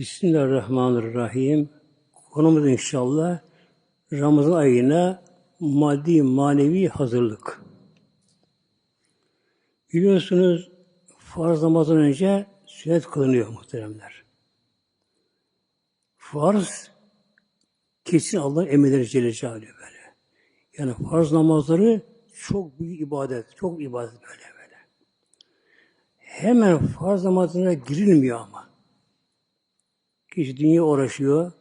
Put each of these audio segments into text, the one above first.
Bismillahirrahmanirrahim. Konumuz inşallah Ramazan ayına maddi manevi hazırlık. Biliyorsunuz farz namazdan önce sünnet kılınıyor muhteremler. Farz kesin Allah'ın emirleri Celle Celaluhu böyle. Yani farz namazları çok büyük ibadet, çok ibadet böyle böyle. Hemen farz namazına girilmiyor ama. Kişi dünya uğraşıyor,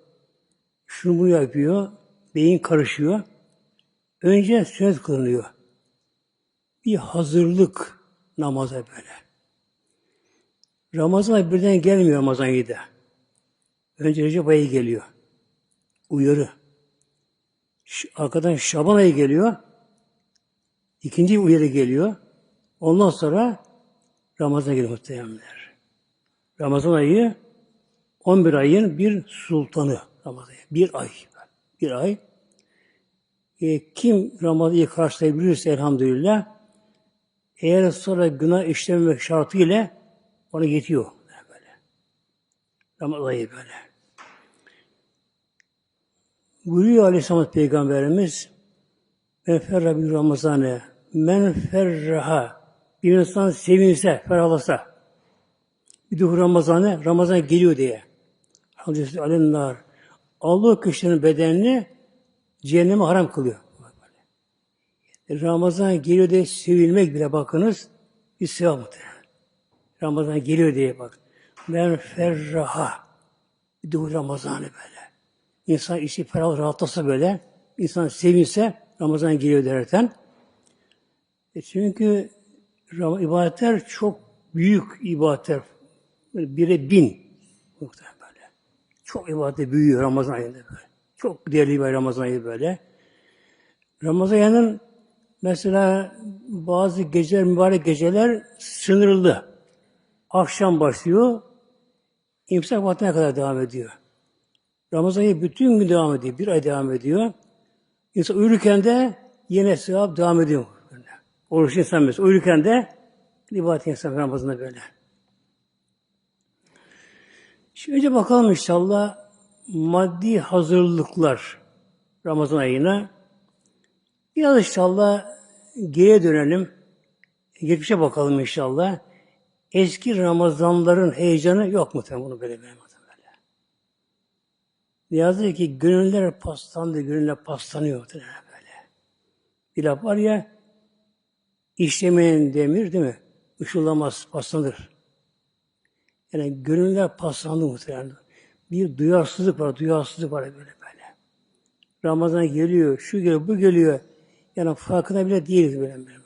şunu bunu yapıyor, beyin karışıyor. Önce sünnet kılınıyor. Bir hazırlık namaza böyle. Ramazan birden gelmiyor Ramazan ayı. Önce Recep ayı geliyor. Uyarı. Arkadan Şaban ayı geliyor. İkinci uyarı geliyor. Ondan sonra Ramazan geliyor muhtemelenler. Ramazan ayı 11 ayın bir sultanı Ramazan. Bir ay. Bir ay. E, kim Ramazan'ı karşılayabilirse elhamdülillah eğer sonra günah işlememek şartıyla ona yetiyor. Böyle. Ramazan ayı böyle. Buyuruyor Aleyhisselam Peygamberimiz Men ferra bir Ramazan'ı men ferraha bir insan sevinse, ferahlasa bir de Ramazan'ı Ramazan geliyor diye. Hadis-i alemnar. Allah kişinin bedenini cehenneme haram kılıyor. Ramazan geliyor diye sevilmek bile bakınız bir sevap. Ramazan geliyor diye bak. Men ferraha. De Ramazan'ı böyle. İnsan işi ferah rahatlasa böyle, insan sevinse Ramazan geliyor derken. E çünkü ibadetler çok büyük ibadetler. Bire bin. Muhtemelen. Çok ibadet büyüyor Ramazan ayında böyle. Çok değerli bir Ramazan ayı böyle. Ramazan ayının mesela bazı geceler, mübarek geceler sınırlı. Akşam başlıyor, imsak vaktine kadar devam ediyor. Ramazan ayı bütün gün devam ediyor. Bir ay devam ediyor. İnsan uyurken de yine sevap devam ediyor. Oruç insan mesela uyurken de ibadet insan Ramazan'da böyle. Şimdi önce bakalım inşallah maddi hazırlıklar Ramazan ayına. Biraz inşallah geriye dönelim. Geçmişe bakalım inşallah. Eski Ramazanların heyecanı yok mu bunu böyle böyle. Yazık ki gönüller paslandı, gönüller paslanıyor böyle. Bir laf var ya, işlemeyen demir değil mi? Işıldamaz, paslanır. Yani gönüller paslandı muhtemelen. Bir duyarsızlık var, duyarsızlık var böyle böyle. Ramazan geliyor, şu geliyor, bu geliyor. Yani farkında bile değiliz böyle. böyle.